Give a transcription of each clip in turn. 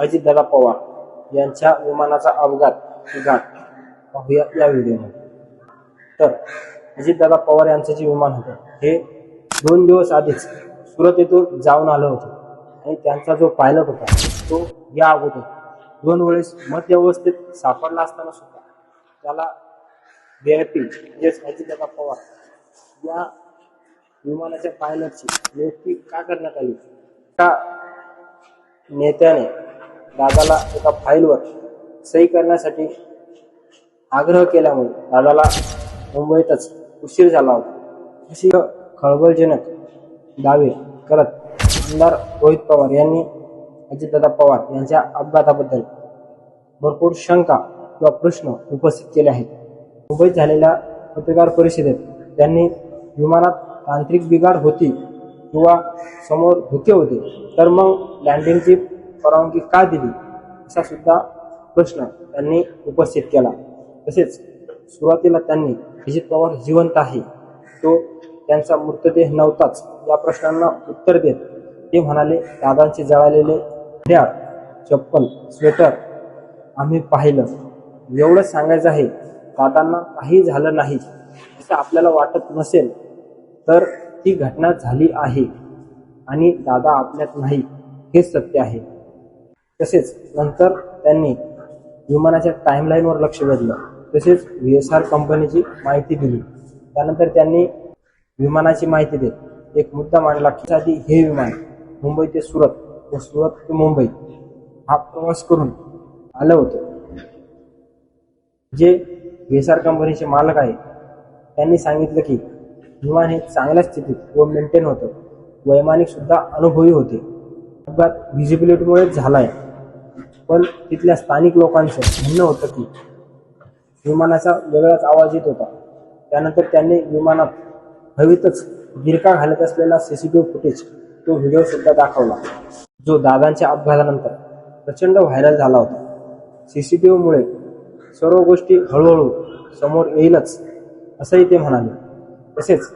अजितदादा पवार यांच्या विमानाचा अपघात घाट पाहूया या व्हिडिओमध्ये. तर अजितदादा पवार यांचं जे विमान होतं हे दोन दिवस आधीच सुरत येथून जाऊन आलं होतं. आणि त्यांचा जो पायलट होता तो या अगोदर दोन वेळेस मध्य अवस्थेत सापडला असताना सुद्धा त्याला व्हीआयपी म्हणजेच अजितदादा पवार या विमानाच्या पायलटची नियुक्ती का करण्यात आली? का नेत्याने दादाला एका फाईलवर सही करण्यासाठी आग्रह केल्यामुळे दादाला मुंबईतच उशीर झाला होता. अशी खळबळजनक दावे करत आमदार रोहित पवार यांनी अजितदादा पवार यांच्या अपघाताबद्दल भरपूर शंका किंवा प्रश्न उपस्थित केले आहेत. मुंबईत झालेल्या पत्रकार परिषदेत त्यांनी विमानात तांत्रिक बिघाड होती किंवा समोर धुके होते तर मग लँडिंगची परवानगी का दिली? असा सुद्धा प्रश्न त्यांनी उपस्थित केला. तसेच सुरुवातीला त्यांनी अजित पवार जिवंत आहे. तो त्यांचा मृतदेह नव्हताच. या प्रश्नांना उत्तर देत ते म्हणाले दादांचे जळालेले घड्याळ चप्पल स्वेटर आम्ही पाहिलं. एवढंच सांगायचं आहे दादांना काही झालं नाही. असं आपल्याला वाटत नसेल तर ती घटना झाली आहे आणि दादा आपल्यात नाही. हेच सत्य आहे. तसेच नंतर त्यांनी विमानाच्या टाईमलाईनवर लक्ष वेधलं. तसेच व्ही एस आर कंपनीची माहिती दिली. त्यानंतर त्यांनी विमानाची माहिती देत. एक मुद्दा मांडला की आधी हे विमान मुंबई ते सुरत व सुरत ते मुंबई हा प्रवास करून आलं होतं. जे व्ही एस आर कंपनीचे मालक आहे त्यांनी सांगितलं की विमान हे चांगल्या स्थितीत व मेंटेन होतं. वैमानिक सुद्धा अनुभवी होते. अपघात व्हिजिबिलिटीमुळेच झालाय. पण तिथल्या स्थानिक लोकांचं म्हणणं होतं की विमानाचा वेगळाच आवाज येत होता. त्यानंतर त्यांनी विमानात हवेतच गिरका घालत असलेला सीसीटीव्ही फुटेज तो व्हिडिओ सुद्धा दाखवला. जो दादांच्या अपघातानंतर प्रचंड व्हायरल झाला होता. सीसीटीव्हीमुळे सर्व गोष्टी हळूहळू समोर येईलच असंही ते म्हणाले. तसेच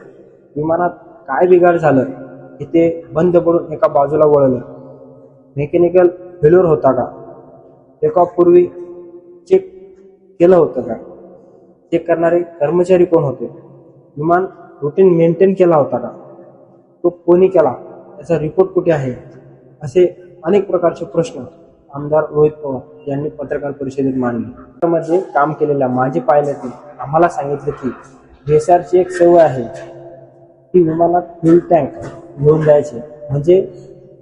विमानात काय बिघाड झालं हे ते बंद पडून एका बाजूला वळलं. मेकॅनिकल फेल्युअर होता का? टेकऑफपूर्वी चेक केलं होतं का? चेक करणारे कर्मचारी कोण होते? विमान रुटीन मेंटेन केला होता का? तो कोणी केला? त्याचा रिपोर्ट कुठे आहे? असे अनेक प्रकारचे प्रश्न आमदार रोहित पवार यांनी पत्रकार परिषदेत मांडले. त्यामध्ये काम केलेल्या माझे पायलटने आम्हाला सांगितलं की व्हीएसआरची एक सवय आहे. की विमानात फ्यूल टँक घेऊन जायचे. म्हणजे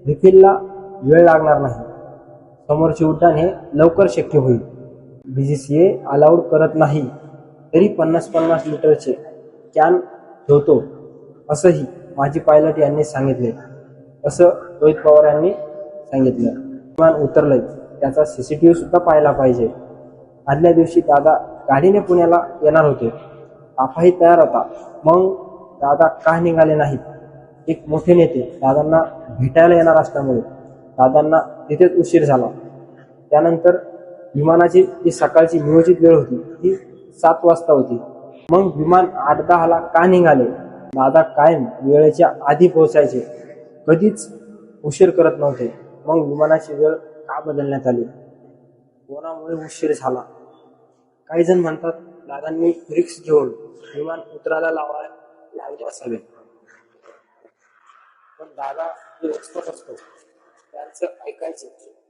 रिफिलला वेळ लागणार नाही. समोरचे उड्डाण हे लवकर शक्य होईल. बी जी सी ए अलाउड करत नाही. तरी पन्नास पन्नास लिटरचे कॅन ठेवतो असंही माजी पायलट यांनी सांगितले. असं रोहित पवार यांनी सांगितलं. विमान उतरलंय. त्याचा सी सी टी सुद्धा पाहायला पाहिजे. आदल्या दिवशी दादा गाडीने पुण्याला येणार होते. आपाही तयार होता. मग दादा का निघाले नाहीत? एक मोठे नेते दादांना भेटायला येणार असल्यामुळे. दादांना तिथेच उशीर झाला. त्यानंतर विमानाची जी सकाळची नियोजित वेळ होती ती सात वाजता होती. मग विमान आठ दहाला का निघाले? दादा कायम वेळेच्या आधी पोहोचायचे. कधीच उशीर करत नव्हते. मग विमानाची वेळ का बदलण्यात आली? कोणामुळे उशीर झाला? काही जण म्हणतात दादांनी रिक्स घेऊन विमान उतरायला लावाय लावले असावे. पण दादा असतो. जो एक्सपर्ट असतो त्यांचं ऐकायचं